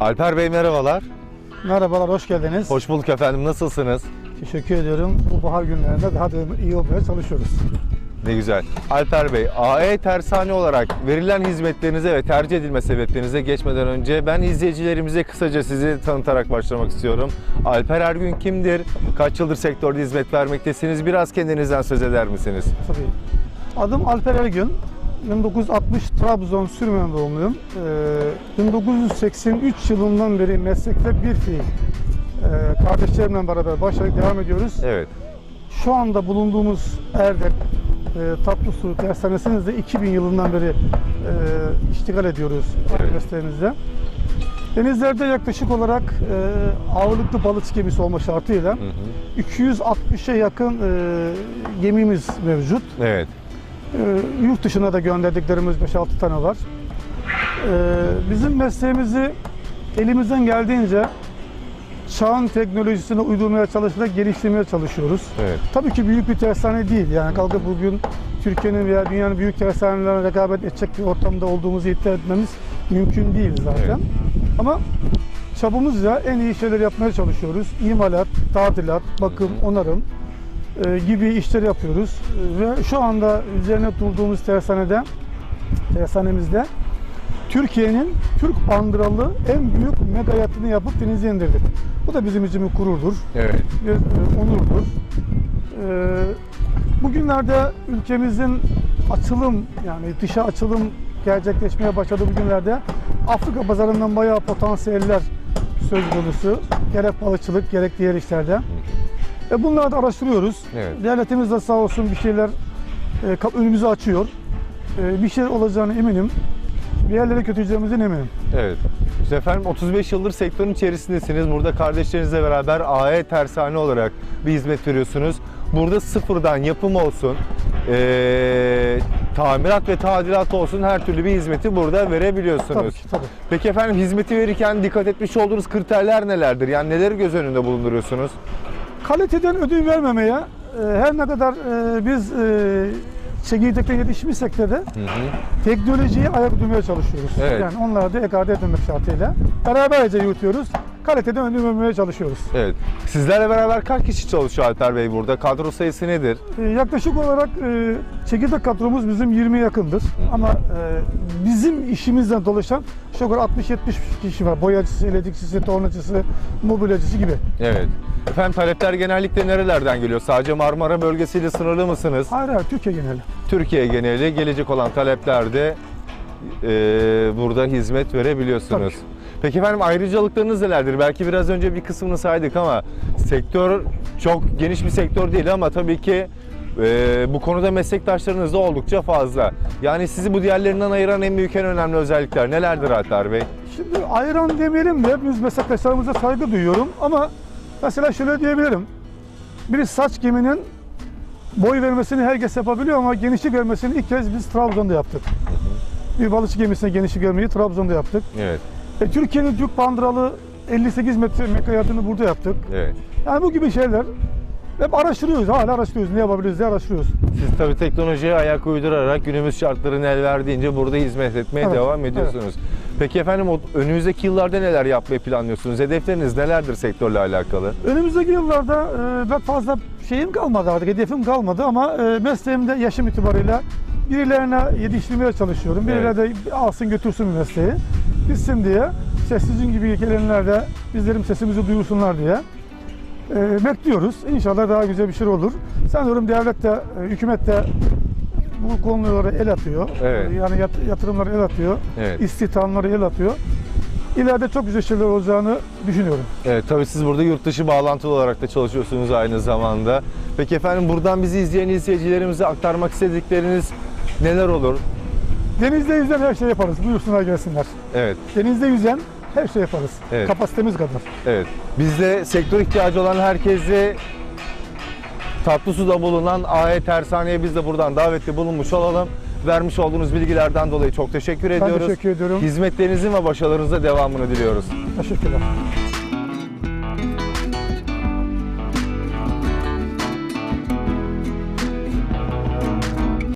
Alper Bey merhabalar. Merhabalar, hoş geldiniz. Hoş bulduk efendim. Nasılsınız? Teşekkür ediyorum. Bu bahar günlerinde daha da iyi olmaya çalışıyoruz. Ne güzel. Alper Bey, AE Tersane olarak verilen hizmetlerinize ve tercih edilme sebeplerinize geçmeden önce ben izleyicilerimize kısaca sizi tanıtarak başlamak istiyorum. Alper Ergün kimdir? Kaç yıldır sektörde hizmet vermektesiniz? Biraz kendinizden söz eder misiniz? Tabii. Adım Alper Ergün. 1960 Trabzon Sürmen doğumluyum. Ee, 1983 yılından beri meslekte bir fiil. Ee, kardeşlerimle beraber başlayarak devam ediyoruz. Evet. Şu anda bulunduğumuz Erdek e, Tatlı Su Tersanesi'nizde 2000 yılından beri e, iştigal ediyoruz Evet. mesleğimizde. Denizlerde yaklaşık olarak e, ağırlıklı balık gemisi olma şartıyla Hı hı. 260'a yakın e, gemimiz mevcut. Evet. E, yurt dışına da gönderdiklerimiz 5-6 tane var. E, bizim mesleğimizi elimizden geldiğince çağın teknolojisine uydurmaya çalışarak geliştirmeye çalışıyoruz. Evet. Tabii ki büyük bir tersane değil. Yani kalkıp bugün Türkiye'nin veya dünyanın büyük tersanelerine rekabet edecek bir ortamda olduğumuzu iddia etmemiz mümkün değil zaten. Evet. Ama çabamızla en iyi şeyler yapmaya çalışıyoruz. İmalat, tadilat, bakım, onarım e, gibi işler yapıyoruz. Ve şu anda üzerine durduğumuz tersanede, tersanemizde Türkiye'nin Türk bandıralı en büyük mega yatını yapıp denize indirdik. Bu da bizim için bir gururdur Evet. bir e, onurdur. E, bugünlerde ülkemizin açılım yani dışa açılım gerçekleşmeye başladı bugünlerde. Afrika pazarından bayağı potansiyeller söz konusu. Gerek balıkçılık gerek diğer işlerde. E bunları da araştırıyoruz. Evet. Devletimiz de sağ olsun bir şeyler e, önümüzü açıyor. E, bir şey olacağını eminim. Bir yerlere götüreceğimizden eminim. Evet. Efendim 35 yıldır sektörün içerisindesiniz. Burada kardeşlerinizle beraber AE Tersane olarak bir hizmet veriyorsunuz. Burada sıfırdan yapım olsun, eee, tamirat ve tadilat olsun her türlü bir hizmeti burada verebiliyorsunuz. Tabii ki tabii. Peki efendim hizmeti verirken dikkat etmiş olduğunuz kriterler nelerdir? Yani neleri göz önünde bulunduruyorsunuz? Kaliteden ödün vermemeye e, her ne kadar e, biz e, çekirdekten yetişmişsek de, de teknolojiye ayak uydurmaya çalışıyoruz. Evet. Yani onlara da ekarte etmemek şartıyla. Beraberce yürütüyoruz. Kaliteden ödün vermemeye çalışıyoruz. Evet. Sizlerle beraber kaç kişi çalışıyor Alper Bey burada? Kadro sayısı nedir? E, yaklaşık olarak e, çekirdek kadromuz bizim 20 yakındır. Ama e, bizim işimizden dolaşan kadar 60-70 kişi var. Boyacısı, elektrikçisi, tornacısı, mobilyacısı gibi. Evet. Efendim talepler genellikle nerelerden geliyor? Sadece Marmara bölgesiyle sınırlı mısınız? Hayır hayır Türkiye geneli. Türkiye geneli gelecek olan taleplerde e, burada hizmet verebiliyorsunuz. Tabii ki. Peki efendim ayrıcalıklarınız nelerdir? Belki biraz önce bir kısmını saydık ama sektör çok geniş bir sektör değil ama tabii ki e, bu konuda meslektaşlarınız da oldukça fazla. Yani sizi bu diğerlerinden ayıran en büyük en önemli özellikler nelerdir Alper Bey? Şimdi ayran demeyelim de hepimiz meslektaşlarımıza saygı duyuyorum ama mesela şöyle diyebilirim. Bir saç geminin boy vermesini herkes yapabiliyor ama genişlik vermesini ilk kez biz Trabzon'da yaptık. Bir balıkçı gemisine genişlik vermeyi Trabzon'da yaptık. Evet, E, Türkiye'nin Türk bandıralı 58 metre mekayatını burada yaptık. evet. Yani bu gibi şeyler hep araştırıyoruz, hala araştırıyoruz. Ne yapabiliriz diye araştırıyoruz. Siz tabii teknolojiye ayak uydurarak günümüz şartlarını el verdiğince burada hizmet etmeye Evet, devam ediyorsunuz. Peki efendim önümüzdeki yıllarda neler yapmayı planlıyorsunuz? Hedefleriniz nelerdir sektörle alakalı? Önümüzdeki yıllarda e, ben fazla şeyim kalmadı artık, hedefim kalmadı ama e, mesleğimde yaşım itibarıyla birilerine yetiştirmeye çalışıyorum. Birileri de alsın götürsün mesleği. Bitsin diye. İşte sizin gibi gelenler de bizlerin sesimizi duyursunlar diye. E, bekliyoruz. İnşallah daha güzel bir şey olur. Sanıyorum devlet de, e, hükümet de bu konulara el atıyor. Evet. Yani yat- yatırımlara el atıyor. Evet. İstihdamlara el atıyor. İleride çok güzel şeyler olacağını düşünüyorum. Evet tabii siz burada yurt dışı bağlantılı olarak da çalışıyorsunuz aynı zamanda. Peki efendim buradan bizi izleyen izleyicilerimize aktarmak istedikleriniz neler olur? Denizde yüzen her şey yaparız. Buyursunlar gelsinler. Evet, Denizde yüzen her şey yaparız. Evet. Kapasitemiz kadar. evet. Biz de sektör ihtiyacı olan herkesi tatlı suda bulunan AE Tersane'ye biz de buradan davetli bulunmuş olalım. Vermiş olduğunuz bilgilerden dolayı çok teşekkür Ben ediyoruz. teşekkür ediyorum. Hizmetlerinizin ve başarılarınıza devamını diliyoruz. Teşekkürler.